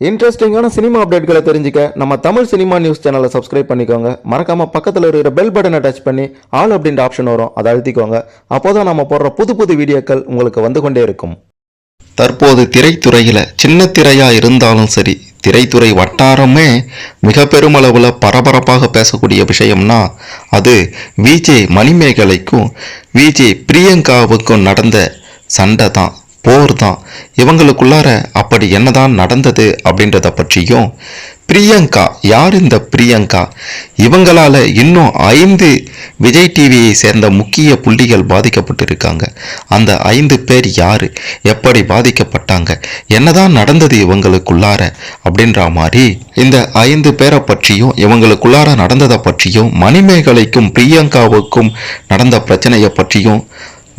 இன்ட்ரெஸ்டிங்கான சினிமா அப்டேட்களை தெரிஞ்சுக்க நம்ம தமிழ் சினிமா நியூஸ் சேனலை சப்ஸ்கிரைப் பண்ணிக்கோங்க. மறக்காம பக்கத்தில் இருக்கிற பெல் பட்டனை டச் பண்ணி ஆல் அப்படின்ற ஆப்ஷன் வரும். அதை அழுத்திக்கோங்க. அப்போதான் நம்ம போடுற புது புது வீடியோக்கள் உங்களுக்கு வந்து கொண்டே இருக்கும். தற்போது திரைத்துறையில் சின்ன திரையா இருந்தாலும் சரி திரைத்துறை வட்டாரமே மிக பெருமளவில் பரபரப்பாக பேசக்கூடிய விஷயம்னா அது விஜே மணிமேகலைக்கும் விஜே பிரியங்காவுக்கும் நடந்த சண்டை தான். போர் தான் இவங்களுக்குள்ளார அப்படி என்னதான் நடந்தது அப்படின்றத பற்றியும் பிரியங்கா யார் இந்த பிரியங்கா? இவங்களால் இன்னும் ஐந்து விஜய் டிவியை சேர்ந்த முக்கிய புள்ளிகள் பாதிக்கப்பட்டிருக்காங்க. அந்த ஐந்து பேர் யார்? எப்படி பாதிக்கப்பட்டாங்க? என்னதான் நடந்தது இவங்களுக்குள்ளார அப்படின்ற மாதிரி இந்த ஐந்து பேரை பற்றியும் இவங்களுக்குள்ளார நடந்ததை பற்றியும் மணிமேகலைக்கும் பிரியங்காவுக்கும் நடந்த பிரச்சனையை பற்றியும்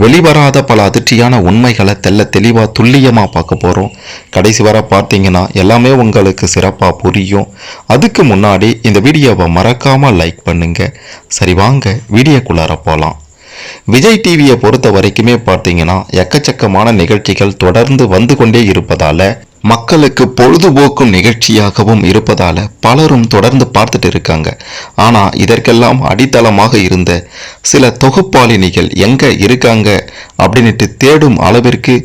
வெளிவராத பல அதிர்ச்சியான உண்மைகளை தெல்ல தெளிவாக துல்லியமாக பார்க்க போகிறோம் கடைசி வர பார்த்தீங்கன்னா எல்லாமே உங்களுக்கு சிறப்பாக புரியும். அதுக்கு முன்னாடி இந்த வீடியோவை மறக்காமல் லைக் பண்ணுங்க. சரி வாங்க வீடியோக்குள்ளார போகலாம் விஜய் டிவியை பொறுத்த வரைக்குமே பார்த்தீங்கன்னா எக்கச்சக்கமான நிகழ்ச்சிகள் தொடர்ந்து வந்து கொண்டே இருப்பதால் மக்களுக்கு பொழுதுபோக்கும் நிகழ்ச்சியாகவும் இருப்பதால் பலரும் தொடர்ந்து பார்த்துட்டு இருக்காங்க. ஆனால் இதற்கெல்லாம் அடித்தளமாக இருந்த சில தொகுப்பாளினிகள் எங்கே இருக்காங்க அப்படின்ட்டு தேடும் அளவிற்கு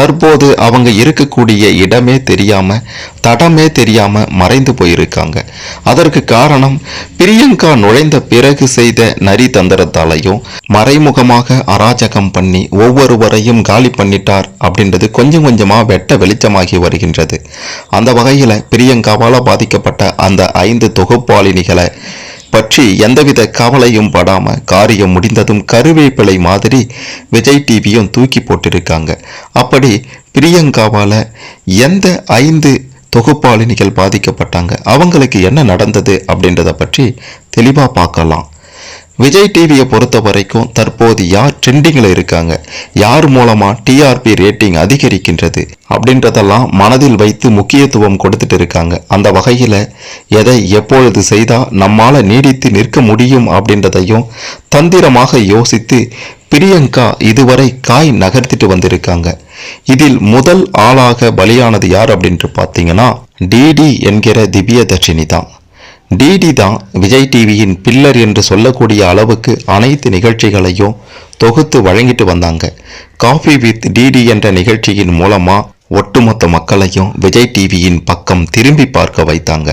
தற்போது அவங்க இருக்கக்கூடிய இடமே தெரியாமல் தடமே தெரியாமல் மறைந்து போயிருக்காங்க. அதற்கு காரணம் பிரியங்கா நுழைந்த பிறகு செய்த நரி தந்திரத்தாலையும் மறைமுகமாக அராஜகம் பண்ணி ஒவ்வொருவரையும் காலி பண்ணிட்டார் அப்படின்றது கொஞ்சம் கொஞ்சமா வெட்ட வெளிச்சமாகி வருகின்றது. அந்த வகையில பிரியங்காவால பாதிக்கப்பட்ட அந்த ஐந்து தொகுப்பாளினிகளை பற்றி எந்தவித கவலையும் படாம காரியம் முடிந்ததும் கருவேப்பிலை மாதிரி விஜய் டிவியும் தூக்கி போட்டிருக்காங்க. அப்படி பிரியங்காவால எந்த ஐந்து தொகுப்பாளினிகள் பாதிக்கப்பட்டாங்க. அவங்களுக்கு என்ன நடந்தது அப்படின்றத பற்றி தெளிவாக பார்க்கலாம். விஜய் டிவியை பொறுத்த வரைக்கும் தற்போது யார் ட்ரெண்டிங்கில் இருக்காங்க? யார் மூலமாக டிஆர்பி ரேட்டிங் அதிகரிக்கின்றது? அப்படின்றதெல்லாம் மனதில் வைத்து முக்கியத்துவம் கொடுத்துட்டு இருக்காங்க. அந்த வகையில் எதை எப்பொழுது செய்தால் நம்மால் நீடித்து நிற்க முடியும் அப்படின்றதையும் தந்திரமாக யோசித்து பிரியங்கா இதுவரை காய் நகர்த்திட்டு வந்திருக்காங்க. இதில் முதல் ஆளாக பலியானது யார் அப்படின்ட்டு பார்த்தீங்கன்னா டிடி என்கிற திவ்ய தர்ஷினி தான். டிடி தான் விஜய் டிவியின் பில்லர் என்று சொல்லக்கூடிய அளவுக்கு அனைத்து நிகழ்ச்சிகளையும் தொகுத்து வழங்கிட்டு வந்தாங்க. காஃபி வித் டிடி என்ற நிகழ்ச்சியின் மூலமா ஒட்டுமொத்த மக்களையும் விஜய் டிவியின் பக்கம் திரும்பி பார்க்க வைத்தாங்க.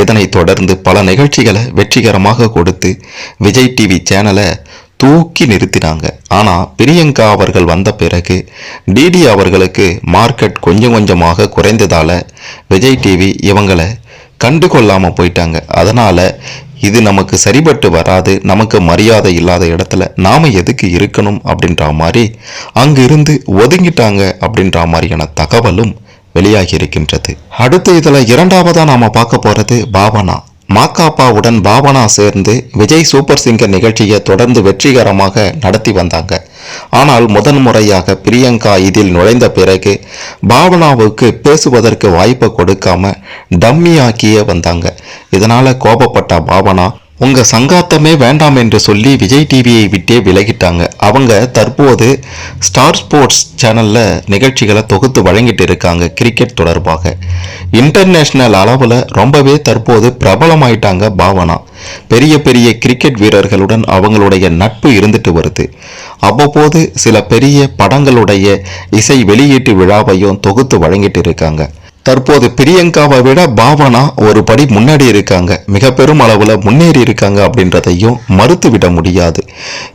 இதனைத் தொடர்ந்து பல நிகழ்ச்சிகளை வெற்றிகரமாக கொடுத்து விஜய் டிவி சேனலை தூக்கி நிறுத்தினாங்க. ஆனால் பிரியங்கா அவர்கள் வந்த பிறகு டிடி அவர்களுக்கு மார்க்கெட் கொஞ்சம் கொஞ்சமாக குறைந்ததால் விஜய் டிவி இவங்களை கண்டுகொள்ளாம போயிட்டாங்க. அதனால் இது நமக்கு சரிபட்டு வராது நமக்கு மரியாதை இல்லாத இடத்துல நாம் எதுக்கு இருக்கணும் அப்படின்ற மாதிரி அங்கிருந்து ஒதுங்கிட்டாங்க அப்படின்ற மாதிரியான தகவலும் வெளியாகி இருக்கின்றது. அடுத்து இதில் இரண்டாவதாக நாம் பார்க்க போகிறது பாவனா மாக்காப்பாவுடன் பாவனா சேர்ந்து விஜய் சூப்பர் சிங்கர் நிகழ்ச்சியை தொடர்ந்து வெற்றிகரமாக நடத்தி வந்தாங்க. ஆனால் முதன் முறையாக பிரியங்கா இதில் நுழைந்த பிறகு பாவனாவுக்கு பேசுவதற்கு வாய்ப்பை கொடுக்காம டம்மியாக்கியே வந்தாங்க. இதனால் கோபப்பட்ட பாவனா உங்க சங்காத்தமே வேண்டாம் என்று சொல்லி விஜய் டிவியை விட்டே விலகிட்டாங்க. அவங்க தற்போது ஸ்டார் ஸ்போர்ட்ஸ் சேனல்ல நிகழ்ச்சிகளை தொகுத்து வழங்கிட்டு இருக்காங்க கிரிக்கெட் தொடர்பாக. இன்டர்நேஷனல் அளவில் ரொம்பவே தற்போது பிரபலமாயிட்டாங்க பாவனா. பெரிய பெரிய கிரிக்கெட் வீரர்களுடன் அவங்களுடைய நட்பு இருந்துட்டு வருது. அவ்வப்போது சில பெரிய படங்களுடைய இசை வெளியீட்டு விழாவையும் தொகுத்து வழங்கிட்டு இருக்காங்க. தற்போது பிரியங்காவை விட பாவனா ஒரு படி முன்னாடி இருக்காங்க. மிக பெரும் அளவில் முன்னேறி இருக்காங்க அப்படின்றதையும் மறுத்து விட முடியாது.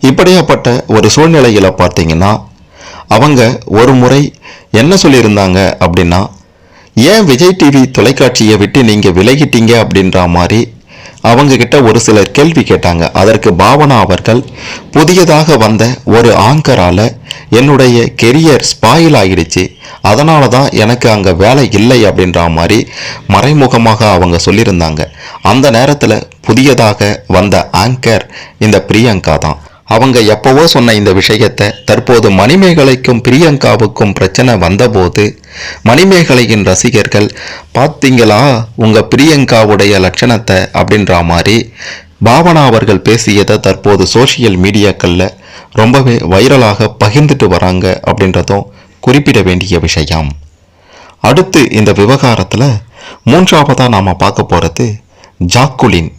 இப்படியாப்பட்ட ஒரு சூழ்நிலையில் பார்த்தீங்கன்னா அவங்க ஒரு முறை என்ன சொல்லியிருந்தாங்க அப்படின்னா ஏன் விஜய் டிவி தொலைக்காட்சியை விட்டு நீங்கள் விலகிட்டீங்க? அப்படின்ற மாதிரி அவங்க கிட்ட ஒரு சிலர் கேள்வி கேட்டாங்க. அதற்கு பாவனா அவர்கள் புதியதாக வந்த ஒரு ஆங்கரால என்னுடைய கெரியர் ஸ்பாயில் ஆகிடுச்சு அதனால தான் எனக்கு அங்கே வேலை இல்லை அப்படின்ற மாதிரி மறைமுகமாக அவங்க சொல்லியிருந்தாங்க. அந்த நேரத்தில் புதியதாக வந்த ஆங்கர் இந்த பிரியங்கா தான். அவங்க எப்பவோ சொன்ன இந்த விஷயத்தை தற்போது மணிமேகலைக்கும் பிரியங்காவுக்கும் பிரச்சனை வந்தபோது மணிமேகலையின் ரசிகர்கள் பார்த்தீங்களா உங்க பிரியங்காவுடைய லட்சணத்தை? அப்படின்ற மாதிரி பாவனா அவர்கள் பேசியதை தற்போது சோஷியல் மீடியாக்களில் ரொம்பவே வைரலாக பகிர்ந்துட்டு வராங்க அப்படின்றதும் குறிப்பிட வேண்டிய விஷயம். அடுத்து இந்த விவகாரத்தில் மூன்றாவதாக நாம் பார்க்க போகிறது ஜாக்குலின்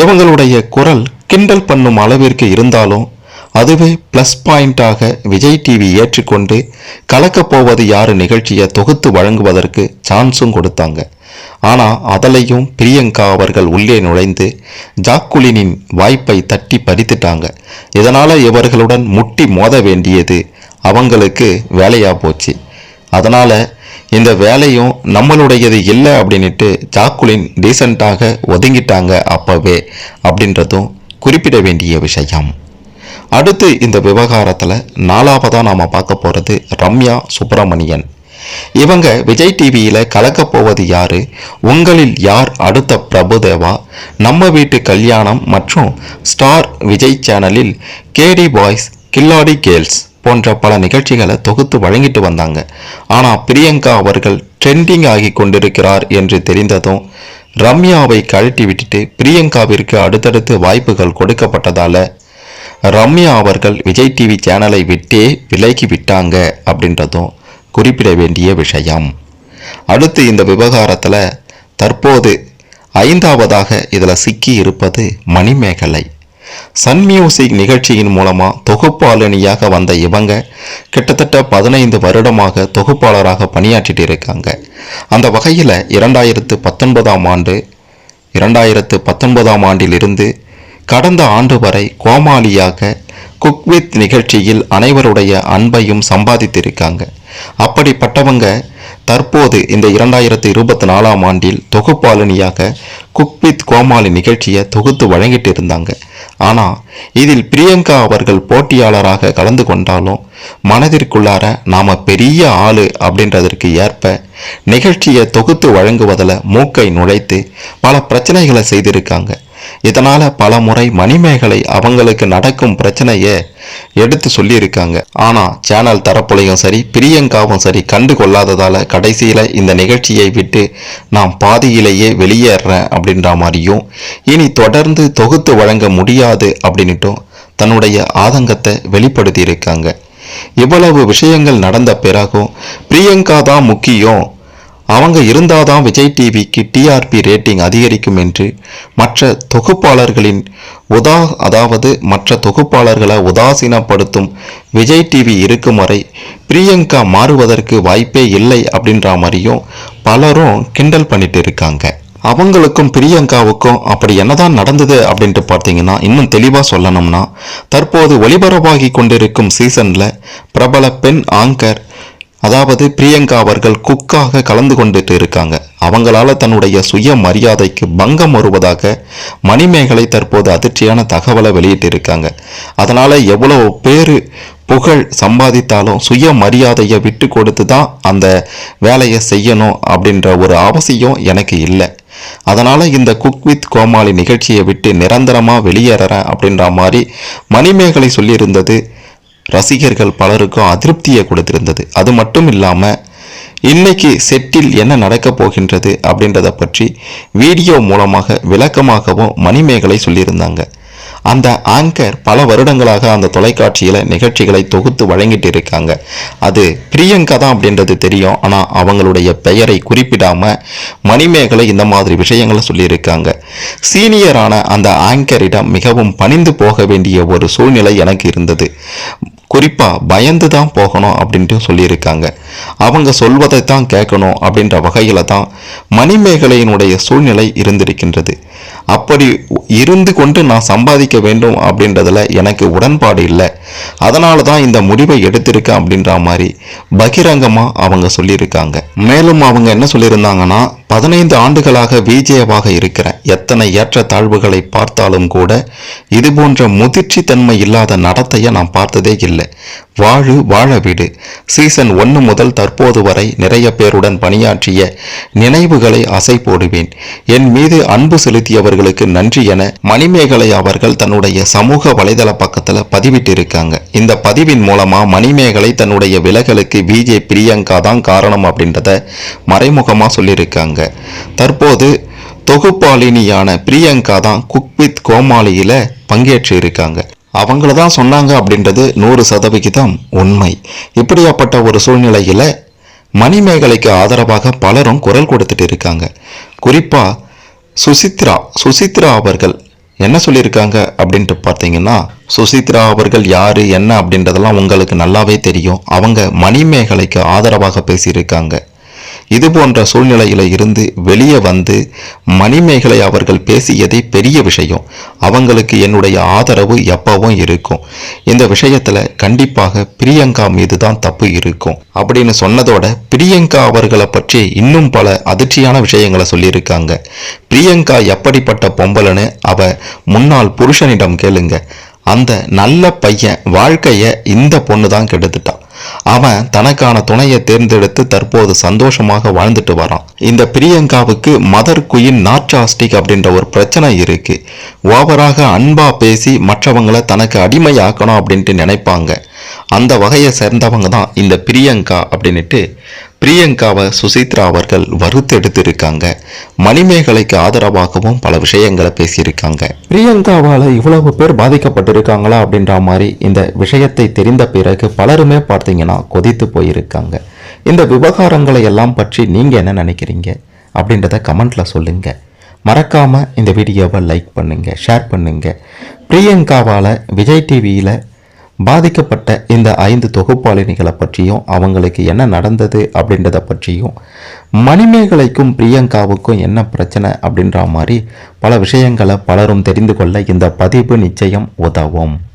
இவங்களுடைய குரல் கிண்டல் பண்ணும் அளவிற்கு இருந்தாலும் அதுவே ப்ளஸ் பாயிண்டாக விஜய் டிவி ஏற்றுக்கொண்டு கலக்கப் போவது யாரு நிகழ்ச்சியை தொகுத்து வழங்குவதற்கு சான்ஸும் கொடுத்தாங்க. ஆனால் அதலையும் பிரியங்கா அவர்கள் உள்ளே நுழைந்து ஜாக்குலினின் வாய்ப்பை தட்டி பறித்துட்டாங்க. இதனால் இவர்களுடன் முட்டி மோத வேண்டியது அவங்களுக்கு வேலையாக போச்சு. அதனால் இந்த வேலையும் நம்மளுடையது இல்லை அப்படின்ட்டு ஜாக்குலின் டீசெண்டாக ஒதுங்கிட்டாங்க அப்பவே அப்படின்றதும் குறிப்பிட வேண்டிய விஷயம். அடுத்து இந்த விவகாரத்தில் நாலாவதாக நாம் பார்க்க போகிறது ரம்யா சுப்பிரமணியன். இவங்க விஜய் டிவியில் கலக்கப் போவது யாரு உங்களில் யார் அடுத்த பிரபுதேவா நம்ம வீட்டு கல்யாணம் மற்றும் ஸ்டார் விஜய் சேனலில் கேடி பாய்ஸ் கில்லாடி கேர்ள்ஸ். போன்ற பல நிகழ்ச்சிகளை தொகுத்து வழங்கிட்டு வந்தாங்க. ஆனால் பிரியங்கா அவர்கள் ட்ரெண்டிங் ஆகி கொண்டிருக்கிறார் என்று தெரிந்ததும் ரம்யாவை கழட்டி விட்டுட்டு பிரியங்காவிற்கு அடுத்தடுத்து வாய்ப்புகள் கொடுக்கப்பட்டதால ரம்யா அவர்கள் விஜய் டிவி சேனலை விட்டே விலகி விட்டாங்க அப்படின்றதும் குறிப்பிட வேண்டிய விஷயம். அடுத்து இந்த விவகாரத்தில் தற்போது ஐந்தாவதாக இதில் சிக்கி இருப்பது மணிமேகலை. சன் மியூசிக் நிகழ்ச்சியின் மூலமாக தொகுப்பாளினியாக வந்த இவங்க கிட்டத்தட்ட பதினைந்து வருடமாக தொகுப்பாளராக பணியாற்றிட்டு இருக்காங்க. அந்த வகையில் இரண்டாயிரத்து பத்தொன்பதாம் ஆண்டு இரண்டாயிரத்து பத்தொன்பதாம் ஆண்டிலிருந்து கடந்த ஆண்டு வரை கோமாளியாக குக்வித் நிகழ்ச்சியில் அனைவருடைய அன்பையும் சம்பாதித்திருக்காங்க. அப்படிப்பட்டவங்க தற்போது இந்த இரண்டாயிரத்து இருபத்தி நாலாம் ஆண்டில் தொகுப்பாளினியாக குக்வித் கோமாளி நிகழ்ச்சியை தொகுத்து வழங்கிட்டு இருந்தாங்க ஆனால் இதில் பிரியங்கா அவர்கள் போட்டியாளராக கலந்து கொண்டாலும் மனதிற்குள்ளார நாம் பெரிய ஆளு அப்படின்றதற்கு ஏற்ப நிகழ்ச்சியை தொகுத்து வழங்குவதில் மூக்கை நுழைத்து பல பிரச்சனைகளை செய்திருக்காங்க. இதனால பல முறை மணிமேகலை அவங்களுக்கு நடக்கும் பிரச்சனையை எடுத்து சொல்லியிருக்காங்க. ஆனா சேனல் தரப்புலையும் சரி பிரியங்காவும் சரி கண்டு கொள்ளாததால கடைசியில இந்த நிகழ்ச்சியை விட்டு நான் பாதியிலேயே வெளியேறேன் அப்படின்ற மாதிரியும் இனி தொடர்ந்து தொகுத்து வழங்க முடியாது அப்படின்னுட்டும் தன்னுடைய ஆதங்கத்தை வெளிப்படுத்தியிருக்காங்க. இவ்வளவு விஷயங்கள் நடந்த பிறகும் பிரியங்கா தான் முக்கியம் அவங்க இருந்தாதான் விஜய் டிவிக்கு டிஆர்பி ரேட்டிங் அதிகரிக்கும் என்று மற்ற தொகுப்பாளர்களின் உதா அதாவது மற்ற தொகுப்பாளர்களை உதாசீனப்படுத்தும் விஜய் டிவி இருக்கும் வரை பிரியங்கா மாறுவதற்கு வாய்ப்பே இல்லை அப்படின்ற மாதிரியும் பலரும் கிண்டல் பண்ணிட்டு இருக்காங்க. அவங்களுக்கும் பிரியங்காவுக்கும் அப்படி என்னதான் நடந்தது அப்படின்ட்டு பார்த்தீங்கன்னா இன்னும் தெளிவாக சொல்லணும்னா தற்போது ஒளிபரப்பாகி கொண்டிருக்கும் சீசனில் பிரபல பெண் ஆங்கர் அதாவது பிரியங்கா அவர்கள் குக்காக கலந்து கொண்டுட்டு இருக்காங்க. அவங்களால தன்னுடைய சுய மரியாதைக்கு பங்கம் வருவதாக மணிமேகலை தற்போது அதிர்ச்சியான தகவலை வெளியிட்டு இருக்காங்க. அதனால எவ்வளவு பேர் புகழ் சம்பாதித்தாலும் சுய மரியாதையை விட்டு கொடுத்து தான் அந்த வேலையை செய்யணும் அப்படின்ற ஒரு அவசியம் எனக்கு இல்லை. அதனால் இந்த குக் வித் கோமாளி நிகழ்ச்சியை விட்டு நிரந்தரமாக வெளியேறறேன் அப்படின்ற மாதிரி மணிமேகலை சொல்லியிருந்தது ரசிகர்கள் பலருக்கும் அதிருப்தியை கொடுத்திருந்தது. அது மட்டும் இல்லாமல் இன்னைக்கு செட்டில் என்ன நடக்கப் போகின்றது அப்படின்றத பற்றி வீடியோ மூலமாக விளக்கமாகவும் மணிமேகலை சொல்லியிருந்தாங்க. அந்த ஆங்கர் பல வருடங்களாக அந்த தொலைக்காட்சியில் நிகழ்ச்சிகளை தொகுத்து வழங்கிட்டு இருக்காங்க அது பிரியங்கா தான் அப்படின்றது தெரியும். ஆனால் அவங்களுடைய பெயரை குறிப்பிடாம மணிமேகலை இந்த மாதிரி விஷயங்களை சொல்லியிருக்காங்க. சீனியரான அந்த ஆங்கரிடம் மிகவும் பணிந்து போக வேண்டிய ஒரு சூழ்நிலை எனக்கு இருந்தது. குறிப்பாக பயந்து தான் போகணும் அப்படின்ட்டு சொல்லியிருக்காங்க. அவங்க சொல்வதை தான் கேட்கணும் அப்படின்ற வகையில் தான் மணிமேகலையினுடைய சூழ்நிலை இருந்திருக்கின்றது. அப்படி இருந்து கொண்டு நான் சம்பாதிக்க வேண்டும் அப்படின்றதில் எனக்கு உடன்பாடு இல்லை. அதனால தான் இந்த முடிவை எடுத்திருக்கேன் அப்படின்ற மாதிரி பகிரங்கமாக அவங்க சொல்லியிருக்காங்க. மேலும் அவங்க என்ன சொல்லியிருந்தாங்கன்னா பதினைந்து ஆண்டுகளாக விஜேவாக இருக்கிற எத்தனை ஏற்ற தாழ்வுகளை பார்த்தாலும் கூட இது போன்ற முதிர்ச்சி தன்மை இல்லாத நடத்தையை நான் பார்த்ததே இல்லை. வாழு வாழ விடு. சீசன் ஒன்று முதல் தற்போது வரை நிறைய பேருடன் பணியாற்றிய நினைவுகளை அசை போடுவேன். என் மீது அன்பு செலுத்தியவர்களுக்கு நன்றி என மணிமேகலை அவர்கள் தன்னுடைய சமூக வலைதள பக்கத்தில் பதிவிட்டிருக்காங்க. இந்த பதிவின் மூலமாக மணிமேகலை தன்னுடைய விலகலுக்கு விஜே பிரியங்கா தான் காரணம் அப்படின்றத மறைமுகமாக சொல்லியிருக்காங்க. தற்போது தொகுப்பாளினியான பிரியங்கா தான் குக் வித் கோமாளியில பங்கேற்று இருக்காங்க அவங்கள தான் சொன்னாங்க அப்படின்றது நூறு சதவிகிதம் உண்மை. இப்படியாப்பட்ட ஒரு சூழ்நிலையில் மணிமேகலைக்கு ஆதரவாக பலரும் குரல் கொடுத்துட்டு இருக்காங்க. குறிப்பாக சுசித்ரா சுசித்ரா அவர்கள் என்ன சொல்லியிருக்காங்க அப்படின்ட்டு பார்த்தீங்கன்னா சுசித்ரா அவர்கள் யார் என்ன அப்படின்றதெல்லாம் உங்களுக்கு நல்லாவே தெரியும். அவங்க மணிமேகலைக்கு ஆதரவாக பேசியிருக்காங்க. இது போன்ற சூழ்நிலையில இருந்து வெளியே வந்து மணிமேகலை அவர்கள் பேசியதே பெரிய விஷயம். அவங்களுக்கு என்னுடைய ஆதரவு எப்பவும் இருக்கும். இந்த விஷயத்துல கண்டிப்பாக பிரியங்கா மீது தான் தப்பு இருக்கும். அப்படின்னு சொன்னதோட பிரியங்கா அவர்களை பற்றி இன்னும் பல அதிர்ச்சியான விஷயங்களை சொல்லியிருக்காங்க. பிரியங்கா எப்படிப்பட்ட பொம்பலன்னு அவ முன்னாள் புருஷனிடம் கேளுங்க. அந்த நல்ல பையன் வாழ்க்கைய இந்த பொண்ணு தான் கெடுத்துட்டான். அவன் தனக்கான துணையை தேர்ந்தெடுத்து தற்போது சந்தோஷமாக வாழ்ந்துட்டு வரான். இந்த பிரியங்காவுக்கு மதர் குயின் நாட்சாஸ்டிக் அப்படின்ற ஒரு பிரச்சனை இருக்கு. ஓவராக அன்பா பேசி மற்றவங்களை தனக்கு அடிமையாக்கணும் அப்படின்ட்டு நினைப்பாங்க. அந்த வகையை சேர்ந்தவங்க தான் இந்த பிரியங்கா அப்படின்னுட்டு பிரியங்காவை சுசித்ரா அவர்கள் வறுத்தெடுத்து இருக்காங்க மணிமேகலைக்கு ஆதரவாகவும் பல விஷயங்களை பேசியிருக்காங்க. பிரியங்காவால் இவ்வளவு பேர் பாதிக்கப்பட்டிருக்காங்களா அப்படின்ற மாதிரி இந்த விஷயத்தை தெரிந்த பிறகு பலருமே பார்த்தீங்கன்னா கொதித்து போயிருக்காங்க. இந்த விவகாரங்களை எல்லாம் பற்றி நீங்கள் என்ன நினைக்கிறீங்க? அப்படின்றத கமெண்டில் சொல்லுங்கள் மறக்காமல் இந்த வீடியோவை லைக் பண்ணுங்கள் ஷேர் பண்ணுங்கள் பிரியங்காவால் விஜய் டிவியில் பாதிக்கப்பட்ட இந்த ஐந்து தொகுப்பாளினிகளை பற்றியும் அவங்களுக்கு என்ன நடந்தது அப்படின்றத பற்றியும் மணிமேகலைக்கும் பிரியங்காவுக்கும் என்ன பிரச்சனை அப்படின்ற மாதிரி பல விஷயங்களை பலரும் தெரிந்து கொள்ள இந்த பதிவு நிச்சயம் உதவும்.